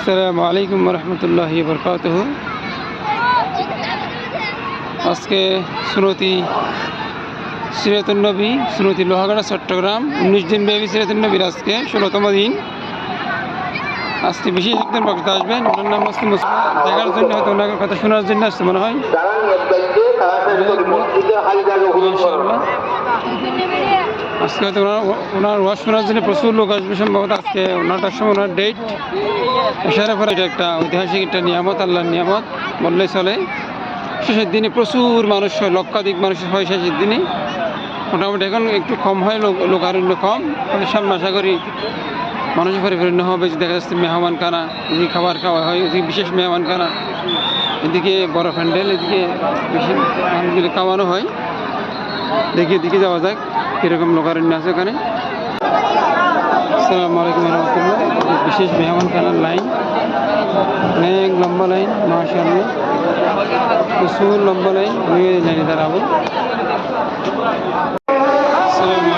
আসসালামু আলাইকুম রহমতুল্লাহ বরকাত আজকে সুনতি সিরাতুন্নবী সুনতি লোহাগাড়া চট্টগ্রাম। উনিশ দিন ব্যাপী সিরাতুন্নবীর আজকে ষোলোতম দিন। আজকে বিশেষ একজন বক্তা আসবেন ওনার নাম মুসলিম। দেখার জন্য হয়তো ওনার কথা শোনার জন্য আসছে মনে হয়। আজকে হয়তো ওনার ওনার ওয়াজ শোনার জন্য প্রচুর লোক আসবে সম্ভবত আজকে ওনারটার সময় ওনার ডেট এসারে পরে এটা একটা ঐতিহাসিক একটা নিয়ামত, আল্লাহর নিয়ামত বললে চলে। শেষের দিনে প্রচুর মানুষ হয়, লক্ষাধিক মানুষ হয় শেষের দিনে। মোটামুটি এখন একটু কম হয়, লোক লোক লোকারণ্য কম। মানে সামনে আশা করি মানুষের পরিপূর্ণ হবে দেখা যাচ্ছে মেহমান খানা এদিকে খাবার খাওয়া হয় এদিকে বিশেষ মেহমান খানা এদিকে বড় প্যান্ডেল, এদিকে বেশি মানুষগুলো খাওয়ানো হয়, দেখি, এদিকে যাওয়া যাক। কীরকম লোকারণ্য আছে ওখানে? আসসালামু আলাইকুম রহমতুল্লাহ। বিশেষ মেহমান খানার লাইন অনেক লম্বা লাইন মাশাআল্লাহ। প্রচুর লম্বা লাইন আমি জানি দাঁড়াবো আসসালামু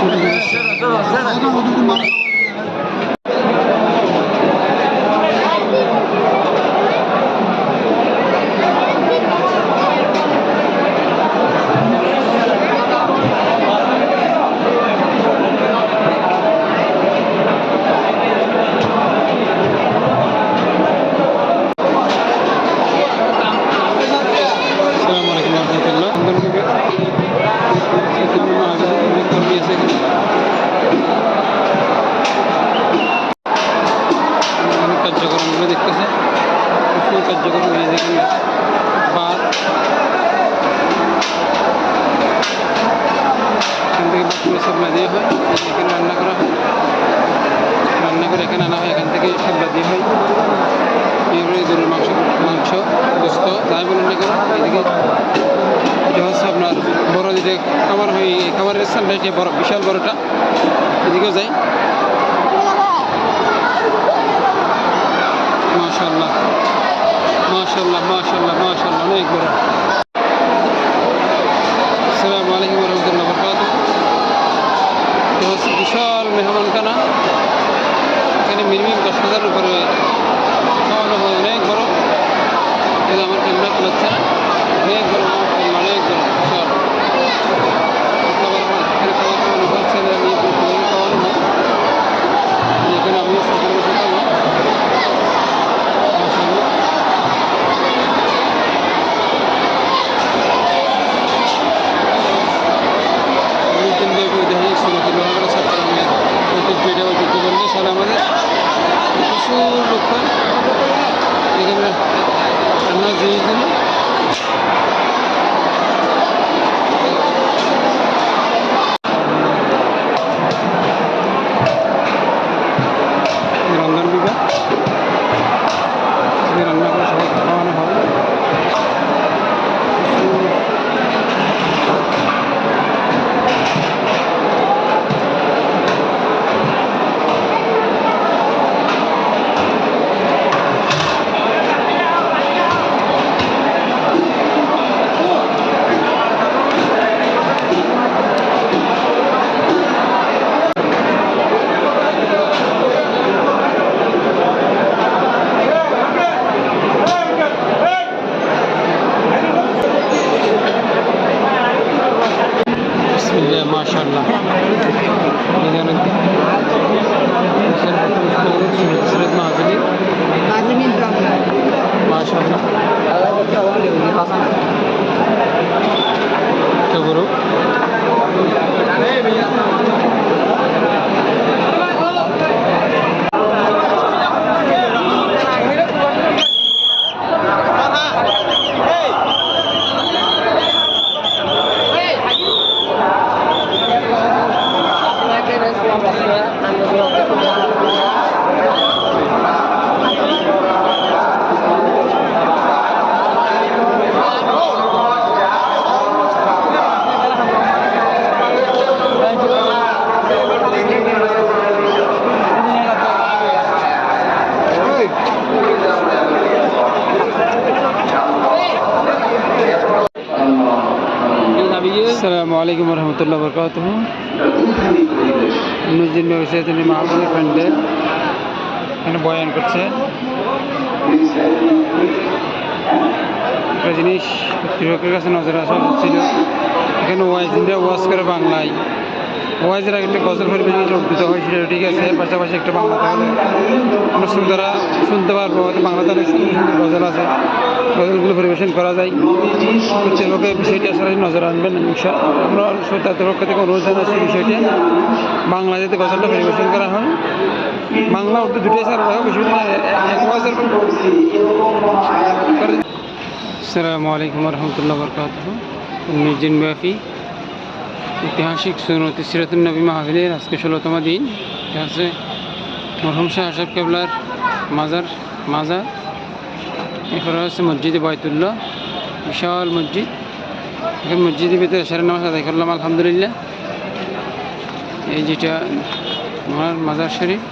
খুব সুন্দর আসসালামু কার্যক্রম এই যেখানে বার এখান থেকে বাথরুমে সাপ্লাই দেওয়া হয়, এখানে রান্না করা হয়। রান্না করে এখানে আনা হয়, এখান থেকে সাপ্লাই দেওয়া হয়। এবারে গরুর মাংস মাংস গোস্ত যাই বলুন না কেন, এদিকে এটা হচ্ছে আপনার বড় যেটা খাবার হয়, এই খাবারের স্থানটা এটা বড়, বিশাল বড়টা। এদিকেও যাই। মাশাল্লাহ মাশাল্লাহ মাশাল্লাহ মাশাল্লাহ অনেক বড়। Oh, আলাইকুম রহমতুল্লাহ বরকাত নুজিন ব্যবসায়ী তিনি মাহবুবের ফ্রেন্ডের এখানে বয়ান করছে একটা জিনিস কৃষকের কাছে নজর আসা উচিত এখানে ওয়াইজ ইন্ডিয়া ওয়াজ করে বাংলায় ওয়াইজের একটা গজল পরিবেশন উদ্ভূত হয়েছিল ঠিক আছে। পাশাপাশি একটা বাংলা তাহলে আমরা শ্রোতারা শুনতে পারব। বাংলাতে অনেক সুন্দর সুন্দর গজল আছে। গজলগুলো পরিবেশন করা যায়। কর্তৃপক্ষে বিষয়টি আসলে নজর আনবেন আমরা শ্রোতাদের পক্ষ থেকে অনুরোধ জানাচ্ছি বিষয়টি। বাংলা যাতে গজলটা পরিবেশন করা হয়। বাংলা উর্দু দুটোই স্যার বিষয়টা এক ওয়াজের আসসালামু আলাইকুম রহমতুল্লাহ বরকাত ব্যাপী ঐতিহাসিক সুনতি সিরাতুল নবী মাহফিলের আজকে ষোলোতম দিন। এটা হচ্ছে মরহুম শাহ আশাফ কেবলার মাজার মাজার। এরপরে হচ্ছে মসজিদে বয়তুল্লাহ বিশাল মসজিদ। এখানে মসজিদের ভিতরে সাড়ে নামাজ আদায় করলাম, আলহামদুলিল্লাহ। এই যেটা আমার মাজার শরীফ।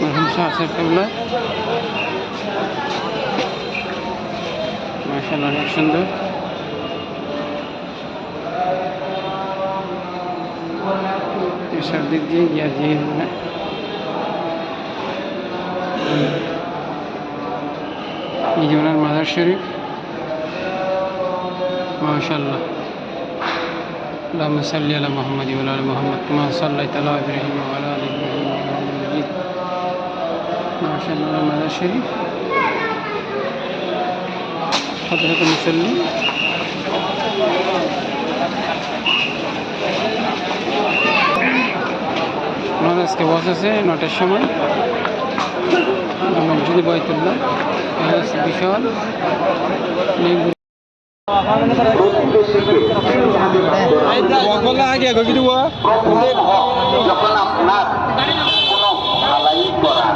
মরহুম শাহ আশাফ কেবলার। মাসাল্লাহ অনেক সুন্দর। এসব দিক দিয়ে গিয়া দিয়ে না এই যে ওনার মাদার শরীফ মাশাল্লাহ اللهم صل على محمد وعلى ال محمد كما صليت على ابراهيم وعلى ال ابراهيم انك حميد مجيد ما شاء الله ماذا شريف حضرة المسلم ওনার আজকে বস আছে নটার সময়। মসজিদে বয়তুল্লাহ এটা হচ্ছে বিশাল অনেক আগে যখন আপনার কোনো ভালাই করা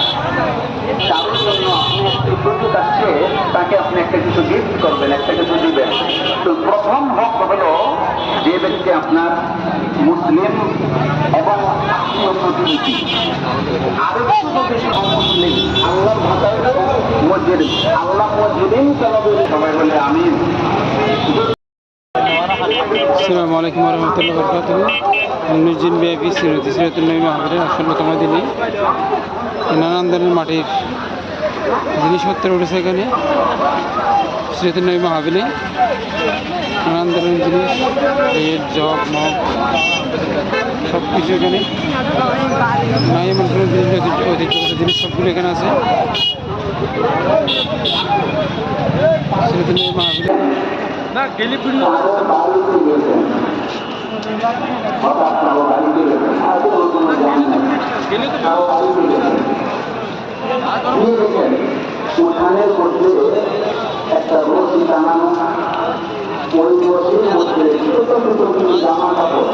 কারোর জন্য আপনি একটি সুযোগ আসছে তাকে আপনি একটা কিছু গিফট করবেন একটা কিছু দিবেন। তো প্রথম হক হলো যে ব্যক্তি আপনার মুসলিম এবং আত্মীয় আরও মুসলিম। আল্লাহ মসজিদ। আল্লাহ সবাই বলে আমি আসসালামু আলাইকুম রহমতুল্লাহ বরকাত নবী দিনে নানান ধরনের মাটির জিনিসপত্র উঠেছে এখানে। নবী মাহবিলে। নানান ধরনের জিনিস রেড জগ মগ সব কিছু এখানে। নাই এমন কোনো জিনিস ঐতিহ্যগত জিনিস সবগুলো এখানে আছে। নবী মাহবিলে। মধ্যে একটা রশি টানানো ওই রশির মধ্যে ছোট ছোট জামা কাপড়।